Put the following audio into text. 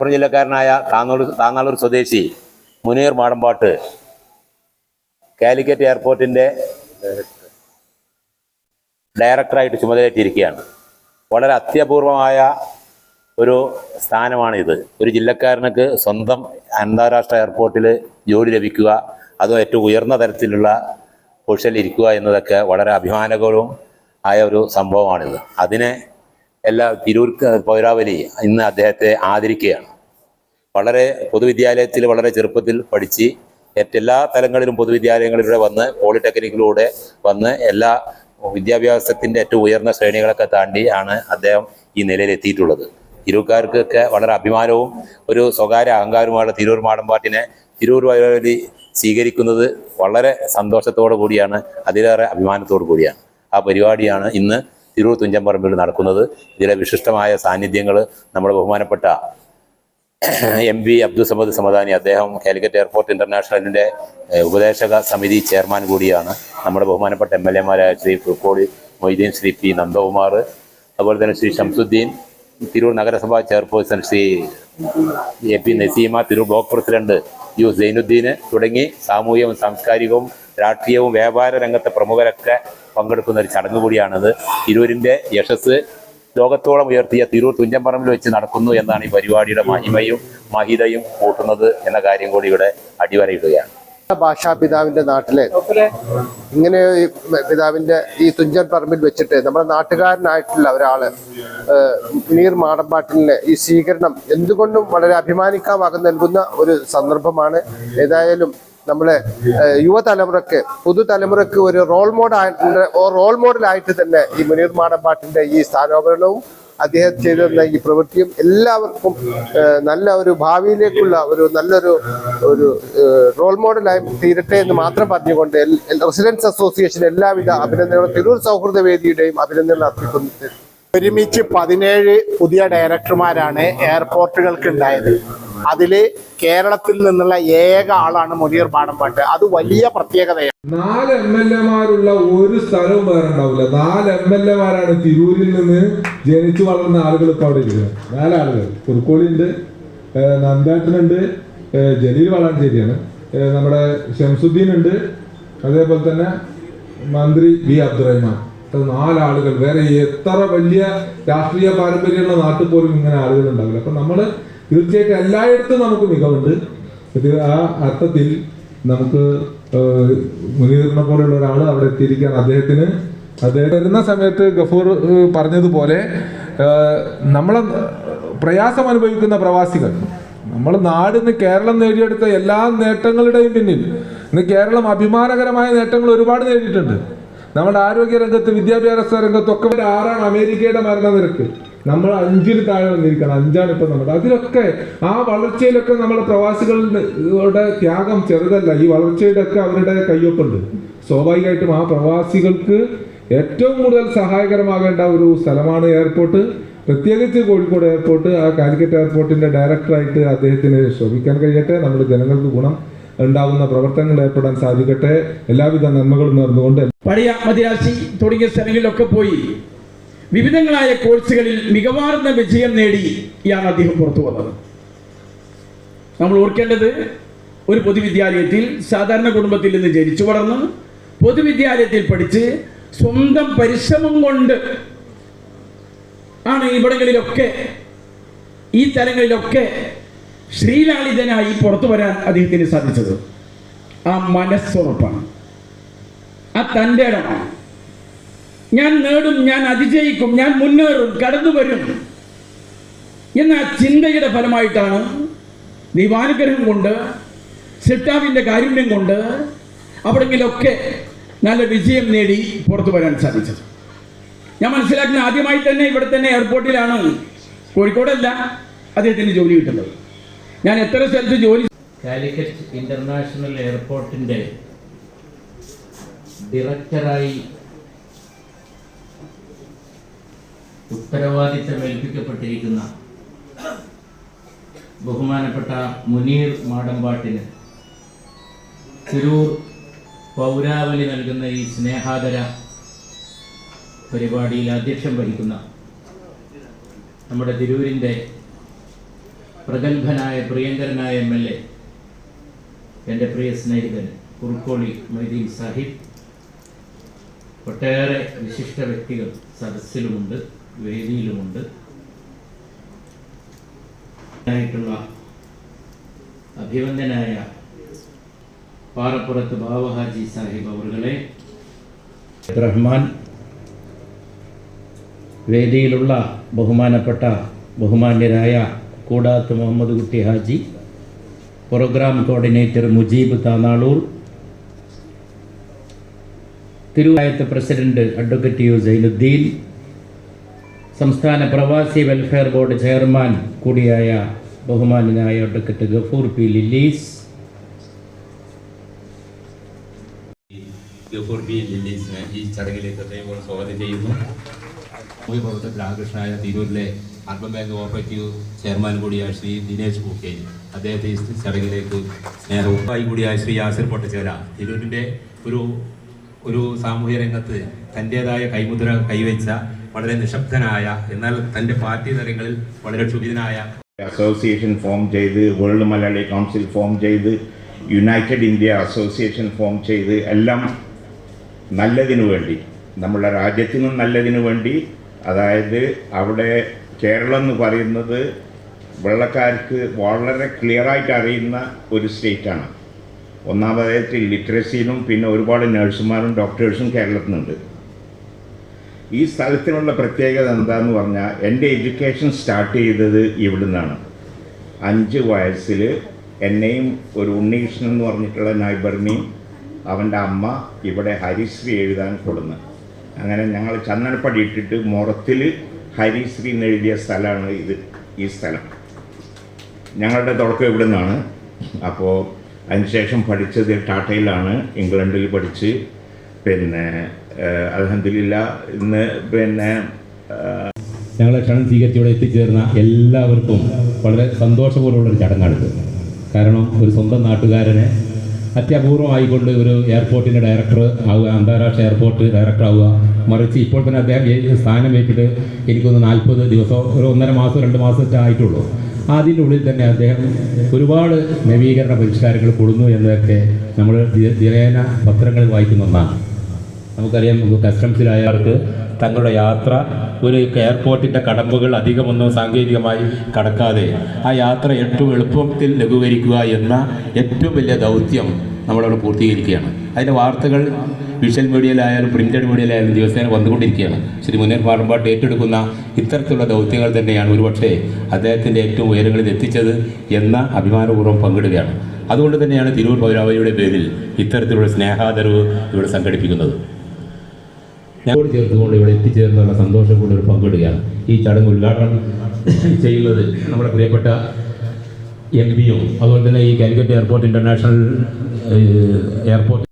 മലപ്പുറം ജില്ലക്കാരനായ താന്നൂർ താന്നാളൂർ സ്വദേശി മുനീർ മാടമ്പാട്ട് കാലിക്കറ്റ് എയർപോർട്ടിന്റെ ഡയറക്ടറായിട്ട് ചുമതലയേറ്റിരിക്കുകയാണ്. വളരെ അത്യപൂർവമായ ഒരു സ്ഥാനമാണിത്. ഒരു ജില്ലക്കാരനക്ക് സ്വന്തം അന്താരാഷ്ട്ര എയർപോർട്ടിൽ ജോലി ലഭിക്കുക അതും ഏറ്റവും ഉയർന്ന തരത്തിലുള്ള പൊസിഷനിൽ ഇരിക്കുക എന്നതൊക്കെ വളരെ അഭിമാനകരവും ആയ ഒരു സംഭവമാണിത്. അതിനെ എല്ലാ തിരൂർ പൗരാവലി ഇന്ന് അദ്ദേഹത്തെ ആദരിക്കുകയാണ്. വളരെ പൊതുവിദ്യാലയത്തിൽ വളരെ ചെറുപ്പത്തിൽ പഠിച്ച് എല്ലാ തലങ്ങളിലും പൊതുവിദ്യാലയങ്ങളിലൂടെ വന്ന് പോളിടെക്നിക്കിലൂടെ വന്ന് എല്ലാ വിദ്യാഭ്യാസത്തിന്റെ ഏറ്റവും ഉയർന്ന ശ്രേണികളൊക്കെ താണ്ടി ആണ് അദ്ദേഹം ഈ നിലയിൽ എത്തിയിട്ടുള്ളത് തിരൂർക്കാർക്കൊക്കെ വളരെ അഭിമാനവും ഒരു സ്വകാര്യ അഹങ്കാരവുമാണ് തിരൂർ മാടമ്പാട്ടിനെ തിരൂർ വയോലി സ്വീകരിക്കുന്നത് വളരെ സന്തോഷത്തോടു കൂടിയാണ് അതിലേറെ അഭിമാനത്തോടു കൂടിയാണ്. ആ പരിപാടിയാണ് ഇന്ന് തിരൂർ തുഞ്ചമ്പറമ്പിൽ നടക്കുന്നത്. ഇതിലെ വിശിഷ്ടമായ സാന്നിധ്യങ്ങൾ നമ്മൾ ബഹുമാനപ്പെട്ട എം വി അബ്ദുൾ സമദ് സമദാനി അദ്ദേഹം കാലിക്കറ്റ് എയർപോർട്ട് ഇന്റർനാഷണലിന്റെ ഉപദേശക സമിതി ചെയർമാൻ കൂടിയാണ്. നമ്മുടെ ബഹുമാനപ്പെട്ട എം എൽ എമാരായ ശ്രീ പുൽക്കോടി മൊയ്തീൻ ശ്രീ പി നന്ദകുമാർ അതുപോലെ തന്നെ ശ്രീ ഷംസുദ്ദീൻ തിരൂർ നഗരസഭാ chairperson Shri A P Naseema Tirur block president U സൈനുദ്ദീന് തുടങ്ങി സാമൂഹികവും സാംസ്കാരികവും രാഷ്ട്രീയവും വ്യാപാര രംഗത്തെ പ്രമുഖരൊക്കെ പങ്കെടുക്കുന്ന ഒരു ചടങ്ങ് കൂടിയാണിത്. തിരൂരിന്റെ യശസ് ലോകത്തോളം ഉയർത്തിയ തിരൂർ തുഞ്ചമ്പറമ്പിൽ വെച്ച് നടക്കുന്നു എന്നാണ് ഈ പരിപാടിയുടെ മഹിമയും മഹിതയും കൂട്ടുന്നത് എന്ന കാര്യം കൂടി ഇവിടെ അടിവരയിടുകയാണ്. ഭാഷാ പിതാവിന്റെ നാട്ടിലെ ഇങ്ങനെ ഈ പിതാവിന്റെ ഈ തുഞ്ചൻ പറമ്പിൽ വെച്ചിട്ട് നമ്മുടെ നാട്ടുകാരനായിട്ടുള്ള ഒരാൾ മുനീർ മാടമ്പാട്ടിലിന് ഈ സ്വീകരണം എന്തുകൊണ്ടും വളരെ അഭിമാനിക്കാമാകുന്ന നൽകുന്ന ഒരു സന്ദർഭമാണ്. ഏതായാലും നമ്മളെ യുവതലമുറക്ക് പുതുതലമുറക്ക് ഒരു റോൾ മോഡൽ റോൾ മോഡലായിട്ട് തന്നെ ഈ മുനീർ മാടമ്പാട്ടിന്റെ ഈ സ്ഥാനാപരണവും അദ്ദേഹം ചെയ്തിരുന്ന ഈ പ്രവൃത്തിയും എല്ലാവർക്കും നല്ല ഒരു ഭാവിയിലേക്കുള്ള ഒരു നല്ലൊരു ഒരു റോൾ മോഡലായി തീരട്ടെ എന്ന് മാത്രം പറഞ്ഞുകൊണ്ട് റെസിഡൻസ് അസോസിയേഷൻ എല്ലാവിധ അഭിനന്ദനങ്ങളും തിരൂർ സൗഹൃദ വേദിയുടെയും അഭിനന്ദനങ്ങൾ അർപ്പിക്കുന്നു. ഒരുമിച്ച് പതിനേഴ് പുതിയ ഡയറക്ടർമാരാണ് എയർപോർട്ടുകൾക്ക് ഉണ്ടായത് അതിൽ കേരളത്തിൽ നിന്നുള്ള ഏക ആളാണ് മുനീർ പാടമ്പാട്ട് അത് വലിയ പ്രത്യേകതയാണ്. നാല് എം എൽ എമാരുള്ള ഒരു സ്ഥലവും വേറെ ഉണ്ടാവില്ല. നാല് എം എൽ എമാരാണ് തിരൂരിൽ നിന്ന് ജനിച്ചു വളർന്ന ആളുകൾ ഇപ്പൊ അവിടെ ഇരിക്കുന്നത്. നാലാളുകൾ കുറുക്കോളി ഉണ്ട് നന്ദേട്ടനുണ്ട് ജലീൽ വളാഞ്ചേരിയാണ്. നമ്മുടെ ഷംസുദ്ദീൻ ഉണ്ട് അതേപോലെ തന്നെ മന്ത്രി ബി അബ്ദുറഹ്മാൻ. നാലാളുകൾ വേറെ എത്ര വലിയ രാഷ്ട്രീയ പാരമ്പര്യമുള്ള നാട്ടിൽ പോലും ഇങ്ങനെ ആളുകൾ ഉണ്ടാവില്ല. അപ്പൊ നമ്മൾ തീർച്ചയായിട്ടും എല്ലായിടത്തും നമുക്ക് മികവുണ്ട്. ആ അർത്ഥത്തിൽ നമുക്ക് മുനീറിനെ പോലെയുള്ള ഒരാൾ അവിടെ എത്തിയിരിക്കാൻ അദ്ദേഹത്തിന് അദ്ദേഹം വരുന്ന സമയത്ത് ഗഫൂർ പറഞ്ഞതുപോലെ നമ്മൾ പ്രയാസം അനുഭവിക്കുന്ന പ്രവാസികൾ. നമ്മൾ നാടിന്ന് കേരളം നേടിയെടുത്ത എല്ലാ നേട്ടങ്ങളുടെയും പിന്നിൽ ഇന്ന് കേരളം അഭിമാനകരമായ നേട്ടങ്ങൾ ഒരുപാട് നേടിയിട്ടുണ്ട്. നമ്മുടെ ആരോഗ്യ രംഗത്ത് വിദ്യാഭ്യാസ രംഗത്തൊക്കെ ആറാണ് അമേരിക്കയുടെ മരണനിരക്ക്? നമ്മൾ അഞ്ചിൽ താഴെ വന്നിരിക്കണം. അഞ്ചാണ് ഇപ്പൊ നമ്മുടെ. അതിലൊക്കെ ആ വളർച്ചയിലൊക്കെ നമ്മുടെ പ്രവാസികളുടെ ത്യാഗം ചെറുതല്ല. ഈ വളർച്ചയുടെ ഒക്കെ അവരുടെ കയ്യൊപ്പുണ്ട്. സ്വാഭാവികമായിട്ടും ആ പ്രവാസികൾക്ക് ഏറ്റവും കൂടുതൽ സഹായകരമാകേണ്ട ഒരു സ്ഥലമാണ് എയർപോർട്ട്. പ്രത്യേകിച്ച് കോഴിക്കോട് എയർപോർട്ട്. ആ കാലിക്കറ്റ് എയർപോർട്ടിന്റെ ഡയറക്ടറായിട്ട് അദ്ദേഹത്തിന് ശോഭിക്കാൻ കഴിയട്ടെ. നമ്മുടെ ജനങ്ങൾക്ക് ഗുണം ഉണ്ടാകുന്ന പ്രവർത്തനങ്ങൾ ഏർപ്പെടാൻ സാധിക്കട്ടെ. എല്ലാവിധ നന്മകളും നേർന്നുകൊണ്ട് പഴയ മദിരാശി തുടങ്ങിയ സ്ഥലങ്ങളിലൊക്കെ പോയി വിവിധങ്ങളായ കോഴ്സുകളിൽ മികവാർന്ന വിജയം നേടിയാണ് അദ്ദേഹം പുറത്തു വന്നത്. നമ്മൾ ഓർക്കേണ്ടത് ഒരു പൊതുവിദ്യാലയത്തിൽ സാധാരണ കുടുംബത്തിൽ നിന്ന് ജനിച്ചു വളർന്ന് പൊതുവിദ്യാലയത്തിൽ പഠിച്ച് സ്വന്തം പരിശ്രമം കൊണ്ട് ആണ് ഇവിടങ്ങളിലൊക്കെ ഈ തലങ്ങളിലൊക്കെ ശ്രീലാളിതനായി പുറത്തു വരാൻ അദ്ദേഹത്തിന് സാധിച്ചത്. ആ മനസ്സുറപ്പാണ്. ആ തന്റെ ഇടമാണ്. ഞാൻ നേടും ഞാൻ അതിജയിക്കും ഞാൻ മുന്നേറും കടന്നു വരും. എന്ന ചിന്തയുടെ ഫലമായിട്ടാണ് ദൈവാനുഗ്രഹം കൊണ്ട് സിട്ടാവിന്റെ കാരുണ്യം കൊണ്ട് അവിടെങ്കിലൊക്കെ നല്ല വിജയം നേടി പുറത്തു വരാൻ സാധിച്ചത്. ഞാൻ മനസ്സിലാക്കുന്ന ആദ്യമായി തന്നെ ഇവിടെ തന്നെ എയർപോർട്ടിലാണ്. കോഴിക്കോടല്ല അദ്ദേഹത്തിന് ജോലി കിട്ടുന്നത്. ഞാൻ എത്ര സ്ഥലത്ത് ജോലി കാലിക്കറ്റ് ഇന്റർനാഷണൽ എയർപോർട്ടിന്റെ ഡയറക്ടറായി ഉത്തരവാദിത്തം ഏൽപ്പിക്കപ്പെട്ടിരിക്കുന്ന ബഹുമാനപ്പെട്ട മുനീർ മാടമ്പാട്ടിന് തിരൂർ പൗരാവലി നൽകുന്ന ഈ സ്നേഹാദര പരിപാടിയിൽ അധ്യക്ഷം വഹിക്കുന്ന നമ്മുടെ തിരൂരിന്റെ പ്രഗത്ഭനായ പ്രിയങ്കരനായ എം എൽ എ എന്റെ പ്രിയ സ്നേഹിതൻ കുറുക്കോളി മൊയ്തീൻ സാഹിബ്. ഒട്ടേറെ വിശിഷ്ട വ്യക്തികൾ സദസ്സിലുമുണ്ട്. വേദിയിലുമുണ്ട്. ആയിട്ടുള്ള അഭിവന്ദനായ പാറപ്പുറത്ത് ബാവഹാജി സാഹിബ് അവറുകളെ റഹ്മാൻ വേദിയിലുള്ള ബഹുമാനപ്പെട്ട ബഹുമാന്യരായ കൂടാത്ത് മുഹമ്മദ് കുട്ടി ഹാജി പ്രോഗ്രാം കോർഡിനേറ്റർ മുജീബ് താനാളൂർ തിരുവായത്ത് പ്രസിഡന്റ് അഡ്വക്കേറ്റ് യു സൈനുദ്ദീൻ സംസ്ഥാന പ്രവാസി വെൽഫെയർ ബോർഡ് ചെയർമാൻ കൂടിയായ ബഹുമാനായ advocate Gafoor P Lillies Gafoor P ലില്ലീസിനെ ഈ ചടങ്ങിലേക്ക് ഹൃദയപൂർവം സ്വാഗതം ചെയ്യുന്നു. സാമൂഹ്യ പ്രവർത്തകർ രാമകൃഷ്ണനായ തിരൂരിലെ അർബൻ ബാങ്ക് കോഓപ്പറേറ്റീവ് ചെയർമാൻ കൂടിയായ ശ്രീ ദിനേശ് പൂക്കെ. അദ്ദേഹത്തെ ഈ ചടങ്ങിലേക്ക് സ്നേഹവുമായി കൂടിയായ ശ്രീ യാസിർ പൊട്ടച്ചേര തിരൂരിന്റെ ഒരു ഒരു സാമൂഹ്യ രംഗത്ത് തന്റെതായ കൈമുദ്ര കൈവച്ച വളരെ നിശബ്ദനായ എന്നാൽ തന്റെ പാർട്ടി തലങ്ങളിൽ വളരെ ക്ഷുഭിതനായ അസോസിയേഷൻ ഫോം ചെയ്ത് വേൾഡ് മലയാളി കൗൺസിൽ ഫോം ചെയ്ത് യുണൈറ്റഡ് ഇന്ത്യ അസോസിയേഷൻ ഫോം ചെയ്ത് എല്ലാം നല്ലതിനു വേണ്ടി നമ്മുടെ രാജ്യത്തിനും നല്ലതിനു വേണ്ടി അതായത് അവിടെ കേരളം എന്ന് പറയുന്നത് വെള്ളക്കാർക്ക് വളരെ ക്ലിയറായിട്ട് അറിയുന്ന ഒരു സ്റ്റേറ്റാണ് ഒന്നാമതായിട്ട് ലിറ്ററസിയിലും പിന്നെ ഒരുപാട് നഴ്സുമാരും ഡോക്ടേഴ്സും കേരളത്തിനുണ്ട്. ഈ സ്ഥലത്തിനുള്ള പ്രത്യേകത എന്താന്ന് പറഞ്ഞാൽ എന്റെ എഡ്യൂക്കേഷൻ സ്റ്റാർട്ട് ചെയ്തത് ഇവിടുന്നാണ്. അഞ്ച് വയസ്സിൽ എന്നെയും ഒരു ഉണ്ണികൃഷ്ണൻ എന്ന് പറഞ്ഞിട്ടുള്ള നൈബറിനെയും അവന്റെ അമ്മ ഇവിടെ ഹരിശ്രീ എഴുതാൻ കൊടുന്ന്. അങ്ങനെ ഞങ്ങൾ ചന്ദനപ്പടി ഇട്ടിട്ട് മുറത്തിൽ ഹരിശ്രീ എന്ന് എഴുതിയ സ്ഥലമാണ് ഇത് ഈ സ്ഥലം. ഞങ്ങളുടെ തുടക്കം ഇവിടെ നിന്നാണ് അപ്പോൾ അതിനുശേഷം പഠിച്ചത് ടാറ്റയിലാണ് ഇംഗ്ലണ്ടിൽ പഠിച്ച്. പിന്നെ അലഹദില്ല ഇന്ന് പിന്നെ ഞങ്ങളെ ക്ഷണം സ്വീകരിച്ച് ഇവിടെ എത്തിച്ചേർന്ന എല്ലാവർക്കും വളരെ സന്തോഷപൂർവമുള്ളൊരു ചടങ്ങാണിത്. കാരണം ഒരു സ്വന്തം നാട്ടുകാരനെ അത്യപൂർവമായിക്കൊണ്ട് ഒരു എയർപോർട്ടിന്റെ ഡയറക്ടർ ആവുക അന്താരാഷ്ട്ര എയർപോർട്ട് ഡയറക്ടർ ആവുക മറിച്ച് ഇപ്പോൾ തന്നെ അദ്ദേഹം സ്ഥാനം ഏറ്റിട്ട് എനിക്കൊന്ന് നാൽപ്പത് ദിവസം ഒരു ഒന്നര മാസം രണ്ട് മാസമൊക്കെ ആയിട്ടുള്ളൂ. അതിന്റെ ഉള്ളിൽ തന്നെ അദ്ദേഹം ഒരുപാട് നവീകരണ പരിഷ്കാരങ്ങൾ കൊടുന്നു എന്നതൊക്കെ നമ്മൾ ദിനേന പത്രങ്ങളിൽ വായിക്കുന്ന ഒന്നാണ്. നമുക്കറിയാം നമുക്ക് കസ്റ്റംസിലായവർക്ക് തങ്ങളുടെ യാത്ര ഒരു എയർപോർട്ടിന്റെ കടമ്പകൾ അധികമൊന്നും സാങ്കേതികമായി കടക്കാതെ ആ യാത്ര ഏറ്റവും എളുപ്പത്തിൽ ലഘൂകരിക്കുക എന്ന ഏറ്റവും വലിയ ദൗത്യം നമ്മളവിടെ പൂർത്തീകരിക്കുകയാണ്. അതിന്റെ വാർത്തകൾ വിഷ്വൽ മീഡിയയിലായാലും പ്രിന്റഡ് മീഡിയയിലായാലും ദിവസേന വന്നുകൊണ്ടിരിക്കുകയാണ്. ശ്രീ മുന്നേർ പാറമ്പാട്ട് ഏറ്റെടുക്കുന്ന ഇത്തരത്തിലുള്ള ദൗത്യങ്ങൾ തന്നെയാണ് ഒരുപക്ഷേ അദ്ദേഹത്തിന്റെ ഏറ്റവും ഉയരങ്ങളിൽ എത്തിച്ചത് എന്ന അഭിമാനപൂർവം പങ്കിടുകയാണ്. അതുകൊണ്ട് തന്നെയാണ് തിരൂർ പൗരാവലിയുടെ പേരിൽ ഇത്തരത്തിലുള്ള സ്നേഹാദരവ് ഇവിടെ സംഘടിപ്പിക്കുന്നത്. ഞങ്ങളോട് ചേർത്തുകൊണ്ട് ഇവിടെ എത്തിച്ചേർന്നുള്ള സന്തോഷം കൂടി ഒരു പങ്കിടുകയാണ് ഈ ചടങ്ങ് ഉദ്ഘാടനം ചെയ്യുന്നത് നമ്മുടെ പ്രിയപ്പെട്ട എം ബിയും അതുപോലെ തന്നെ ഈ കാലിക്കറ്റ് എയർപോർട്ട് ഇന്റർനാഷണൽ എയർപോർട്ട്